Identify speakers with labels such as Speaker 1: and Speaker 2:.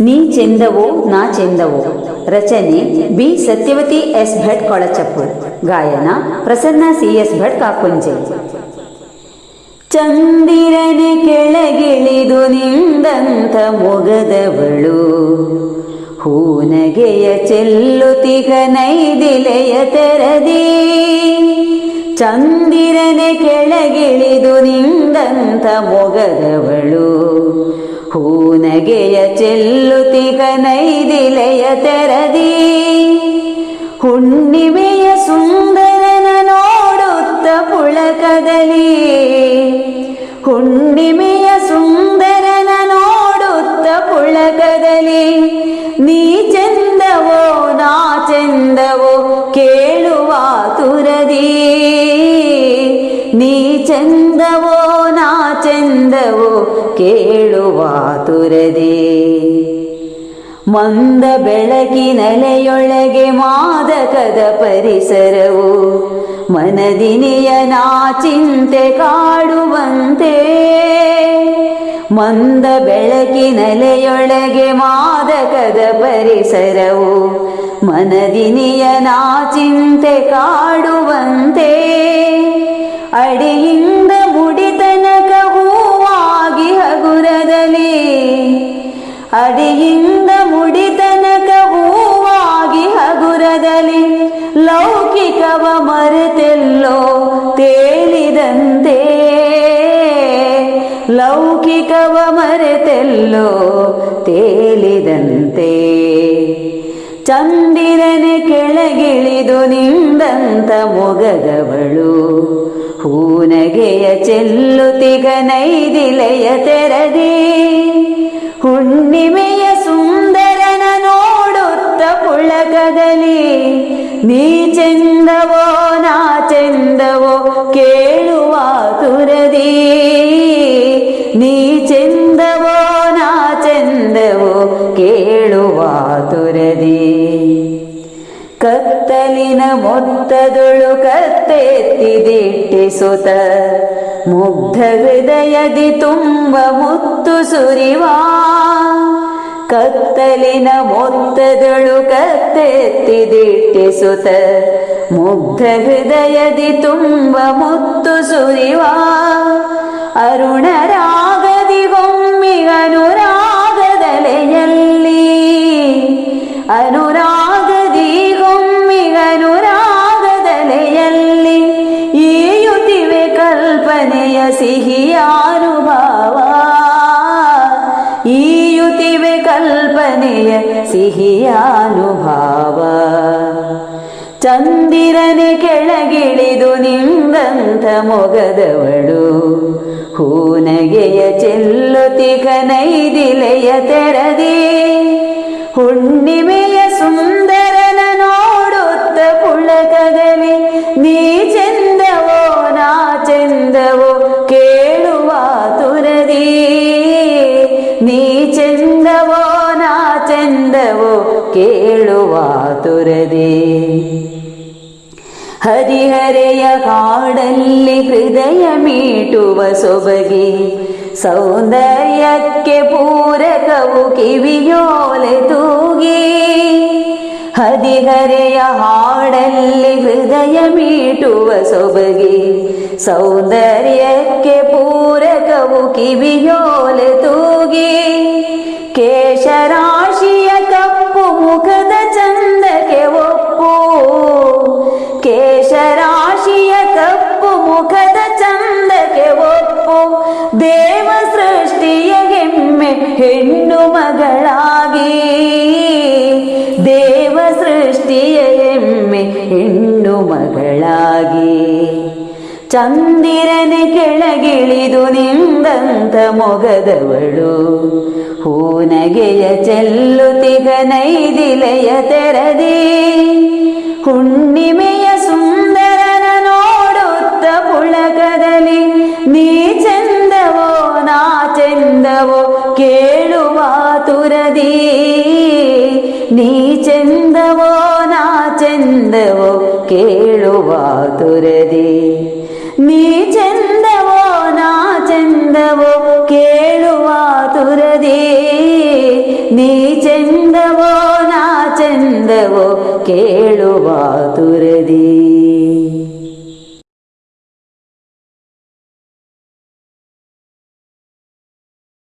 Speaker 1: ನೀ ಚೆಂದವೋ, ನಾ ಚೆಂದವೋ. ರಚನೆ ಬಿ ಸತ್ಯವತಿ ಎಸ್ ಭಟ್ ಕೊಳಚಪ್ಪು ಗಾಯನ ಪ್ರಸನ್ನ ಸಿ ಎಸ್ ಭಟ್ ಕಾಕುಂಜೆ ಚಂದಿರನೆ ಕೆಳಗಿಳಿದು ನಿಂದಂತ ಮೊಗದವಳು. ಹೂನಗೆಯ ಚೆಲ್ಲುತಿಗ ನೈದಿಲೆಯ ತೆರದಿ. ಚಂದಿರನೆ ಕೆಳಗಿಳಿದು ನಿಂದಂತ ಮೊಗದವಳು. ಹೂನಗೆಯ ಚೆಲ್ಲುತಿಗ ನೈದಿಲೆಯ ತೆರದಿ ಹುಣ್ಣಿಮೆಯ ಸುಂದರನ ನೋಡುತ್ತ ಪುಳಕದಲಿ ಹುಣ್ಣಿಮೆಯ ಕೇಳುವ ತುರದಿ ಮಂದ ಬೆಳಕಿನಲೆಯೊಳಗೆ ಮಾದಕದ ಪರಿಸರವು ಮನದಿನಿಯ ನಾ ಚಿಂತೆ ಕಾಡುವಂತೆ. ಮಂದ ಬೆಳಕಿನಲೆಯೊಳಗೆ ಮಾದಕದ ಪರಿಸರವು ಮನದಿನಿಯ ನಾ ಚಿಂತೆ ಕಾಡುವಂತೆ. ಅಡಿಯಿಂದ ಹಗುರದಲ್ಲಿ ಅಡಿಯಿಂದ ಮುಡಿತನಕ ಹೂವಾಗಿ ಹಗುರದಲ್ಲಿ ಲೌಕಿಕವ ಮರೆತೆಲ್ಲೋ ತೇಲಿದಂತೆ. ಲೌಕಿಕವ ಮರೆತೆಲ್ಲೋ ತೇಲಿದಂತೆ. ಚಂದಿರನೆ ಕೆಳಗಿಳಿದು ನಿಂದಂತ ಮೊಗದವಳು ಹೂನಗೆಯ ಚೆಲ್ಲುತಿಗ ನೈದಿಲೆಯ ತೆರದಿ. ಹುಣ್ಣಿಮೆಯ ಸುಂದರನ ನೋಡುತ್ತ ಪುಳಕದಲ್ಲಿ ನೀ ಚೆಂದವೋ ತುರದಿ ಕತ್ತಲಿನ ಮೊತ್ತದೊಳು ಕತ್ತೆತ್ತಿದಿಟ್ಟಿಸುತ್ತ. ಮುಗ್ಧ ಹೃದಯದಿ ತುಂಬ ಮುತ್ತು ಸುರಿವಾ. ಕತ್ತಲಿನ ಮೊತ್ತದೊಳು ಕತ್ತೆತ್ತಿದಿಟ್ಟಿಸುತ್ತ. ಮುಗ್ಧ ಹೃದಯದಿ ತುಂಬ ಮುತ್ತು ಸುರಿವಾ. ಅರುಣರಾಗದಿ ಗೊಮ್ಮಿ ಅನುರಾಗದಲೆಯಲ್ಲಿ ಅನುರಾಗದಿಗೊಮ್ಮಿ ಅನುರಾಗದಲೆಯಲ್ಲಿ ಈಯುತ್ತಿವೆ ಕಲ್ಪನೆಯ ಸಿಹಿಯ ಅನುಭವ ಈಯುತ್ತಿವೆ ಕಲ್ಪನೆಯ ಸಿಹಿಯ ಅನುಭವ ಚಂದಿರನೆ ಕೆಳಗಿಳಿದು ನಿಂದಂತ ಮೊಗದವಳು ಹೂನಗೆಯ ಚೆಲ್ಲುತಿ ಕನೈದಿಲೆಯ ತೆರದಿ ಹರಿಹರೆಯ ಕಾಡಲ್ಲಿ ಹೃದಯ ಮೀಟುವ ಸೊಬಗೆ, ಸೌಂದರ್ಯಕ್ಕೆ ಪೂರಕವು ಕಿವಿಯೋಲೆ ತೂಗಿ, ಹದಿಹರೆಯ ಹಾಡಲ್ಲಿ ಹೃದಯ ಮೀಟುವ ಸೊಬಗೆ, ಸೌಂದರ್ಯಕ್ಕೆ ಪೂರಕವು ಕಿವಿಯೋಲೆ ಹೆಣ್ಣು ಮಗಳಾಗಿ ದೇವ ಸೃಷ್ಟಿಯ ಹೆಮ್ಮೆ ಹೆಣ್ಣು ಮಗಳಾಗಿ. ಚಂದಿರನೆ ಕೆಳಗಿಳಿದು ನಿಂದಂತ ಮೊಗದವಳು. ಹೂನಗೆಯ ಚೆಲ್ಲುತಿಗ ನೈದಿಲೆಯ ತೆರದಿ. ಹುಣ್ಣಿಮೆಯ ಸುಂದರನ ನೋಡುತ್ತ ಪುಳಕದಲ್ಲಿ ನೀ ಚಂದವೋ ನಾ ಚಂದವೋ ಕೇಳುವ ಆತುರದಿ ನೀ ಚೆಂದವೋ ನಾ ಚೆಂದವೋ ಕೇಳುವಾತುರದಿ ನೀ ಚೆಂದವೋ ನಾ ಚೆಂದವೋ ಕೇಳುವಾತುರದಿ ನೀ ಚೆಂದವೋ ನಾ ಚೆಂದವೋ ಕೇಳುವಾತುರದಿ